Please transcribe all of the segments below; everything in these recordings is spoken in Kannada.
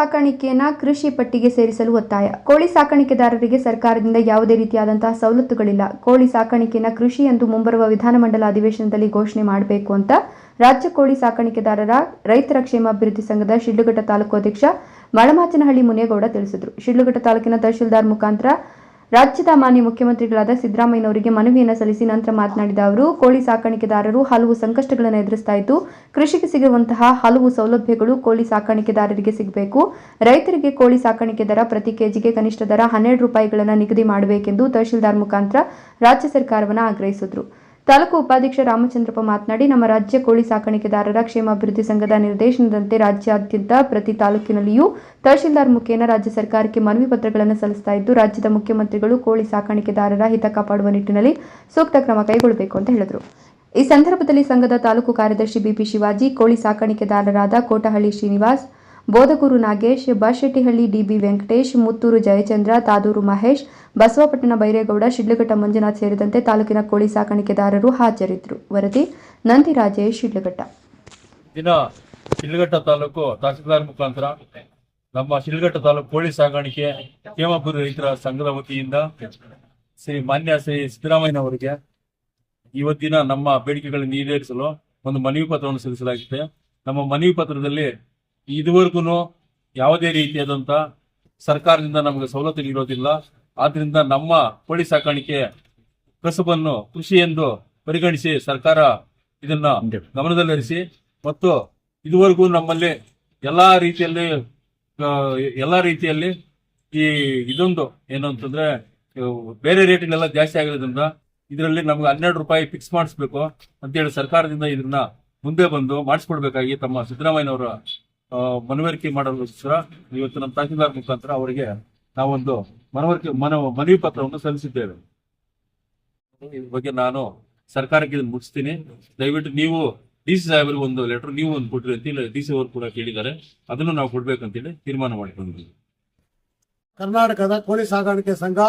ಸಾಕಾಣಿಕೆಯನ್ನ ಕೃಷಿ ಪಟ್ಟಿಗೆ ಸೇರಿಸಲು ಒತ್ತಾಯ. ಕೋಳಿ ಸಾಕಾಣಿಕೆದಾರರಿಗೆ ಸರ್ಕಾರದಿಂದ ಯಾವುದೇ ರೀತಿಯಾದಂತಹ ಸವಲತ್ತುಗಳಿಲ್ಲ. ಕೋಳಿ ಸಾಕಾಣಿಕೆಯನ್ನ ಕೃಷಿ ಎಂದು ಮುಂಬರುವ ವಿಧಾನಮಂಡಲ ಅಧಿವೇಶನದಲ್ಲಿ ಘೋಷಣೆ ಮಾಡಬೇಕು ಅಂತ ರಾಜ್ಯ ಕೋಳಿ ಸಾಕಾಣಿಕೆದಾರರ ರೈತರ ಕ್ಷೇಮಾಭಿವೃದ್ಧಿ ಸಂಘದ ಶಿಡ್ಲಘಟ್ಟ ತಾಲೂಕು ಅಧ್ಯಕ್ಷ ಮಳಮಾಚನಹಳ್ಳಿ ಮುನೇಗೌಡ ತಿಳಿಸಿದರು. ಶಿಡ್ಲಘಟ್ಟ ತಾಲೂಕಿನ ತಹಶೀಲ್ದಾರ್ ಮುಖಾಂತರ ರಾಜ್ಯದ ಮಾನ್ಯ ಮುಖ್ಯಮಂತ್ರಿಗಳಾದ ಸಿದ್ದರಾಮಯ್ಯನವರಿಗೆ ಮನವಿಯನ್ನು ಸಲ್ಲಿಸಿ ನಂತರ ಮಾತನಾಡಿದ ಅವರು, ಕೋಳಿ ಸಾಕಾಣಿಕೆದಾರರು ಹಲವು ಸಂಕಷ್ಟಗಳನ್ನು ಎದುರಿಸ್ತಾ ಇದ್ದು, ಕೃಷಿಗೆ ಸಿಗುವಂತಹ ಹಲವು ಸೌಲಭ್ಯಗಳು ಕೋಳಿ ಸಾಕಾಣಿಕೆದಾರರಿಗೆ ಸಿಗಬೇಕು. ರೈತರಿಗೆ ಕೋಳಿ ಸಾಕಾಣಿಕೆ ದರ ಪ್ರತಿ ಕೆಜಿಗೆ ಕನಿಷ್ಠ ದರ ಹನ್ನೆರಡು ರೂಪಾಯಿಗಳನ್ನು ನಿಗದಿ ಮಾಡಬೇಕೆಂದು ತಹಶೀಲ್ದಾರ್ ಮುಖಾಂತರ ರಾಜ್ಯ ಸರ್ಕಾರವನ್ನು ಆಗ್ರಹಿಸಿದರು. ತಾಲೂಕು ಉಪಾಧ್ಯಕ್ಷ ರಾಮಚಂದ್ರಪ್ಪ ಮಾತನಾಡಿ, ನಮ್ಮ ರಾಜ್ಯ ಕೋಳಿ ಸಾಕಾಣಿಕೆದಾರರ ಕ್ಷೇಮಾಭಿವೃದ್ಧಿ ಸಂಘದ ನಿರ್ದೇಶನದಂತೆ ರಾಜ್ಯಾದ್ಯಂತ ಪ್ರತಿ ತಾಲೂಕಿನಲ್ಲಿಯೂ ತಹಶೀಲ್ದಾರ್ ಮುಖೇನ ರಾಜ್ಯ ಸರ್ಕಾರಕ್ಕೆ ಮನವಿ ಪತ್ರಗಳನ್ನು ಸಲ್ಲಿಸ್ತಾ ಇದ್ದು, ರಾಜ್ಯದ ಮುಖ್ಯಮಂತ್ರಿಗಳು ಕೋಳಿ ಸಾಕಾಣಿಕೆದಾರರ ಹಿತ ಕಾಪಾಡುವ ನಿಟ್ಟಿನಲ್ಲಿ ಸೂಕ್ತ ಕ್ರಮ ಕೈಗೊಳ್ಳಬೇಕು ಅಂತ ಹೇಳಿದರು. ಈ ಸಂದರ್ಭದಲ್ಲಿ ಸಂಘದ ತಾಲೂಕು ಕಾರ್ಯದರ್ಶಿ ಬಿಪಿ ಶಿವಾಜಿ, ಕೋಳಿ ಸಾಕಾಣಿಕೆದಾರರಾದ ಕೋಟಹಳ್ಳಿ ಶ್ರೀನಿವಾಸ್ ಬೋಧಗೂರು ನಾಗೇಶ್ ಬಾಶೆಟ್ಟಿಹಳ್ಳಿ ಡಿಬಿ ವೆಂಕಟೇಶ್, ಮುತ್ತೂರು ಜಯಚಂದ್ರ, ತಾದೂರು ಮಹೇಶ್, ಬಸವಪಟ್ಟಣ ಬೈರೇಗೌಡ, ಶಿಡ್ಲಘಟ್ಟ ಮಂಜುನಾಥ್ ಸೇರಿದಂತೆ ತಾಲೂಕಿನ ಕೋಳಿ ಸಾಕಾಣಿಕೆದಾರರು ಹಾಜರಿದ್ದರು. ವರದಿ ನಂದಿ ರಾಜೇಶ್, ಶಿಡ್ಲಘಟ್ಟ. ದಿನ ಶಿಲ್ಘಟ್ಟ ತಾಲೂಕು ತಹಸೀಲ್ದಾರ್ ಮುಖಾಂತರ ನಮ್ಮ ಶಿಲ್ಘಟ್ಟ ತಾಲೂಕು ಕೋಳಿ ಸಾಕಾಣಿಕೆ ಕೇಮಪುರ ರೈತರ ಸಂಘದ ವತಿಯಿಂದ ಶ್ರೀ ಮಾನ್ಯ ಶ್ರೀ ಸಿದ್ದರಾಮಯ್ಯನವರಿಗೆ ಇವತ್ತಿನ ನಮ್ಮ ಬೇಡಿಕೆಗಳನ್ನು ಈಡೇರಿಸಲು ಒಂದು ಮನವಿ ಪತ್ರವನ್ನು ಸಲ್ಲಿಸಲಾಗಿದೆ. ನಮ್ಮ ಮನವಿ ಪತ್ರದಲ್ಲಿ ಇದುವರೆಗೂ ಯಾವುದೇ ರೀತಿಯಾದಂಥ ಸರ್ಕಾರದಿಂದ ನಮಗೆ ಸವಲತ್ತು ನೀಡೋದಿಲ್ಲ. ಆದ್ರಿಂದ ನಮ್ಮ ಕೋಳಿ ಸಾಕಾಣಿಕೆ ಕಸುಬನ್ನು ಕೃಷಿ ಎಂದು ಪರಿಗಣಿಸಿ ಸರ್ಕಾರ ಇದನ್ನ ಗಮನದಲ್ಲಿರಿಸಿ ಮತ್ತು ಇದುವರೆಗೂ ನಮ್ಮಲ್ಲಿ ಎಲ್ಲಾ ರೀತಿಯಲ್ಲಿ ಎಲ್ಲಾ ರೀತಿಯಲ್ಲಿ ಈ ಇದೊಂದು ಏನು ಅಂತಂದ್ರೆ ಬೇರೆ ರೇಟ್ನೆಲ್ಲ ಜಾಸ್ತಿ ಆಗಿರೋದ್ರಿಂದ ಇದರಲ್ಲಿ ನಮ್ಗೆ ಹನ್ನೆರಡು ರೂಪಾಯಿ ಫಿಕ್ಸ್ ಮಾಡಿಸ್ಬೇಕು ಅಂತೇಳಿ ಸರ್ಕಾರದಿಂದ ಇದನ್ನ ಮುಂದೆ ಬಂದು ಮಾಡಿಸ್ಕೊಡ್ಬೇಕಾಗಿ ತಮ್ಮ ಸಿದ್ದರಾಮಯ್ಯನವರ ಮನವರಿಕೆ ಮಾಡಲಿಕ್ಕೋಸ್ಕರ ಇವತ್ತು ನಮ್ಮ ತಹಸೀಲ್ದಾರ್ ಮುಖಾಂತರ ಅವರಿಗೆ ನಾವೊಂದು ಮನವರಿಕೆ, ಮನ, ಮನವಿ ಪತ್ರವನ್ನು ಸಲ್ಲಿಸಿದ್ದೇವೆ. ಇದ್ರ ಬಗ್ಗೆ ನಾನು ಸರ್ಕಾರಕ್ಕೆ ಇದನ್ನು ಮುಗಿಸ್ತೀನಿ ದಯವಿಟ್ಟು ನೀವು ಡಿ ಸಿ ಸಾಹೇಬರಿಗೆ ಒಂದು ಲೆಟರ್, ನೀವು ಒಂದು ಕೊಟ್ಟಿರಿ ಅಂತ ಡಿ ಸಿ ಅವರು ಕೂಡ ಕೇಳಿದ್ದಾರೆ. ಅದನ್ನು ನಾವು ಕೊಡ್ಬೇಕಂತೇಳಿ ತೀರ್ಮಾನ ಮಾಡಿಕೊಂಡಿದ್ದೀವಿ. ಕರ್ನಾಟಕದ ಕೋಳಿ ಸಾಗಾಣಿಕೆ ಸಂಘ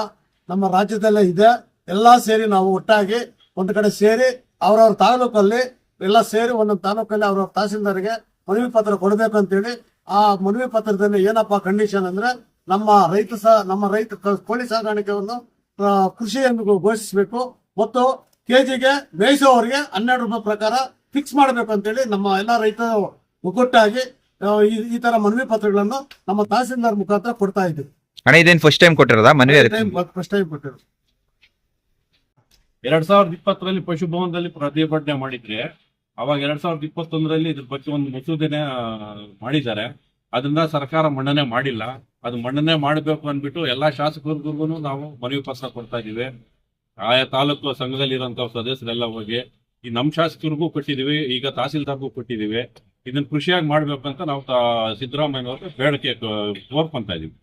ನಮ್ಮ ರಾಜ್ಯದಲ್ಲೇ ಇದೆ. ಎಲ್ಲ ಸೇರಿ ನಾವು ಒಟ್ಟಾಗಿ ಒಂದು ಕಡೆ ಸೇರಿ ಅವರವ್ರ ತಾಲೂಕಲ್ಲಿ, ಎಲ್ಲ ಸೇರಿ ಒಂದೊಂದು ತಾಲೂಕಲ್ಲಿ ಅವ್ರವ್ರ ತಹಸೀಲ್ದಾರ್ಗೆ ಮನವಿ ಪತ್ರ ಕೊಡಬೇಕು ಅಂತೇಳಿ ಆ ಮನವಿ ಪತ್ರದಲ್ಲಿ ಏನಪ್ಪಾ ಕಂಡೀಷನ್ ಅಂದ್ರೆ ನಮ್ಮ ರೈತ ಸಹ ನಮ್ಮ ರೈತ ಕೋಳಿ ಸಾಗಾಣಿಕೆಯನ್ನು ಆ, ಕೃಷಿ ಎಂದು ಘೋಷಿಸಬೇಕು. ಮತ್ತು ಕೆಜಿಗೆ ಮೇಯಿಸುವವರಿಗೆ ಹನ್ನೆರಡು ರೂಪಾಯಿ ಪ್ರಕಾರ ಫಿಕ್ಸ್ ಮಾಡಬೇಕು ಅಂತೇಳಿ ನಮ್ಮ ಎಲ್ಲ ರೈತ ಒಗ್ಗಟ್ಟಾಗಿ ಆ, ಈ- ಈ ತರ ಮನವಿ ಪತ್ರಗಳನ್ನು ನಮ್ಮ ತಹಸೀಲ್ದಾರ್ ಮುಖಾಂತರ ಕೊಡ್ತಾ ಇದ್ದೀವಿ. ಅಣ್ಣ ಇದೇನ್ ಫಸ್ಟ್ ಟೈಮ್ ಕೊಟ್ಟಿರೋದಾ? ಮನವಿ ಫಸ್ಟ್ ಟೈಮ್ ಕೊಟ್ಟಿರೋದು. ಎರಡ್ ಸಾವಿರದ ಇಪ್ಪತ್ತರಲ್ಲಿ ಪಶುಭವನದಲ್ಲಿ ಪ್ರತಿಭಟನೆ ಮಾಡಿದ್ರೆ ಅವಾಗ ಎರಡ್ ಸಾವಿರದ ಇಪ್ಪತ್ತೊಂದರಲ್ಲಿ ಇದ್ರ ಬಗ್ಗೆ ಒಂದು ಮಸೂದೆನೆ ಮಾಡಿದ್ದಾರೆ. ಅದನ್ನ ಸರ್ಕಾರ ಮನ್ನಣೆ ಮಾಡಿಲ್ಲ. ಅದು ಮನ್ನಣೆ ಮಾಡಬೇಕು ಅಂದ್ಬಿಟ್ಟು ಎಲ್ಲಾ ಶಾಸಕರಿಗೂ ನಾವು ಮನವಿ ಪತ್ರ ಕೊಡ್ತಾ ಇದೀವಿ ಆಯಾ ತಾಲೂಕು ಸಂಘದಲ್ಲಿರುವಂತ ಸದಸ್ಯರೆಲ್ಲ ಹೋಗಿ, ಈ ನಮ್ಮ ಶಾಸಕರಿಗೂ ಕೊಟ್ಟಿದೀವಿ ಈಗ ತಹಸೀಲ್ದಾರ್ಗೂ ಕೊಟ್ಟಿದೀವಿ ಇದನ್ನ ಕೃಷಿಯಾಗಿ ಮಾಡ್ಬೇಕಂತ ನಾವು ಸಿದ್ದರಾಮಯ್ಯ ಅವ್ರಿಗೆ ಬೇಡಿಕೆ ಕೋರ್ಕೊಂತ ಇದೀವಿ